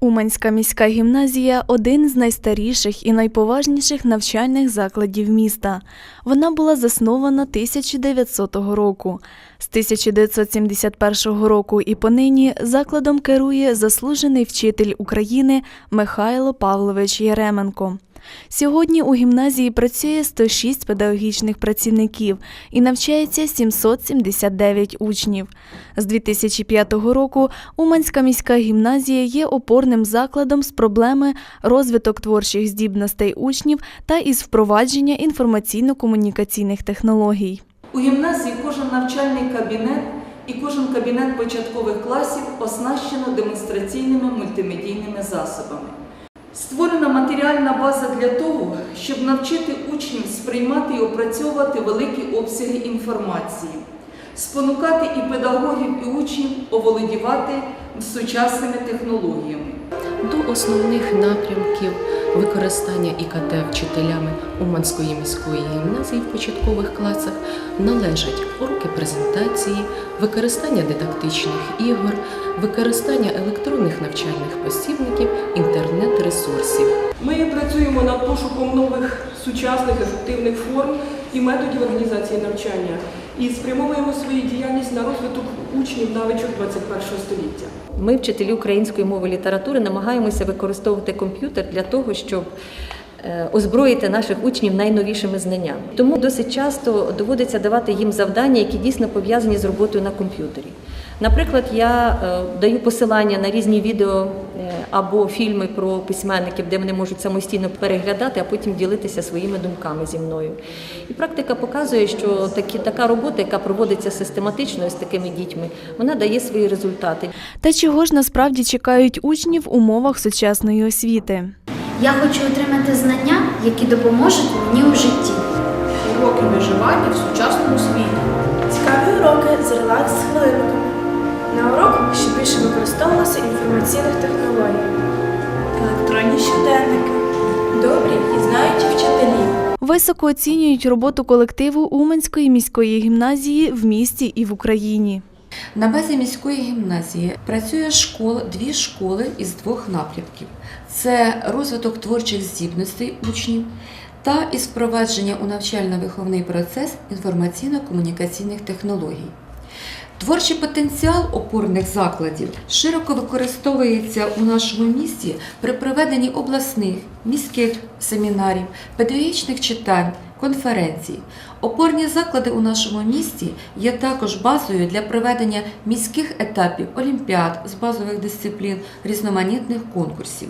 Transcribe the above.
Уманська міська гімназія один з найстаріших і найповажніших навчальних закладів міста. Вона була заснована 1900 року. З 1971 року і понині закладом керує заслужений вчитель України Михайло Павлович Яременко. Сьогодні у гімназії працює 106 педагогічних працівників і навчається 779 учнів. З 2005 року Уманська міська гімназія є опорним закладом з проблеми розвиток творчих здібностей учнів та із впровадження інформаційно-комунікаційних технологій. У гімназії кожен навчальний кабінет і кожен кабінет початкових класів оснащено демонстраційними мультимедійними засобами. Створена матеріальна база для того, щоб навчити учнів сприймати і опрацьовувати великі обсяги інформації, спонукати і педагогів, і учнів оволодівати сучасними технологіями. До основних напрямків використання ІКТ вчителями Уманської міської гімназії в початкових класах належать уроки презентації, використання дидактичних ігор, використання електронних навчальних посібників, інтернет-ресурсів. Ми працюємо над пошуком нових сучасних ефективних форм і методів організації навчання і спрямовуємо свою діяльність на розвиток учнів навичок 21 століття. Ми, вчителі української мови і літератури, намагаємося використовувати комп'ютер для того, щоб е, озброїти наших учнів найновішими знаннями. Тому досить часто доводиться давати їм завдання, які дійсно пов'язані з роботою на комп'ютері. Наприклад, я е, даю посилання на різні відео е, або фільми про письменників, де вони можуть самостійно переглядати, а потім ділитися своїми думками зі мною. І практика показує, що такі, така робота, яка проводиться систематично з такими дітьми, вона дає свої результати. Та чого ж насправді чекають учні в умовах сучасної освіти? Я хочу отримати знання, які допоможуть мені у житті. уроки виживання в сучасному світі. Цікаві уроки з релакс хвилинками. На уроках ще більше використовувалося інформаційних технологій. Електронні щоденники. Добрі і знаючі вчителі. Високо оцінюють роботу колективу Уманської міської гімназії в місті і в Україні. На базі міської гімназії працює школа, дві школи із двох напрямків: це розвиток творчих здібностей учнів та із впровадження у навчально-виховний процес інформаційно-комунікаційних технологій. Творчий потенціал опорних закладів широко використовується у нашому місті при проведенні обласних, міських семінарів, педагогічних читань, конференцій. Опорні заклади у нашому місті є також базою для проведення міських етапів олімпіад з базових дисциплін, різноманітних конкурсів.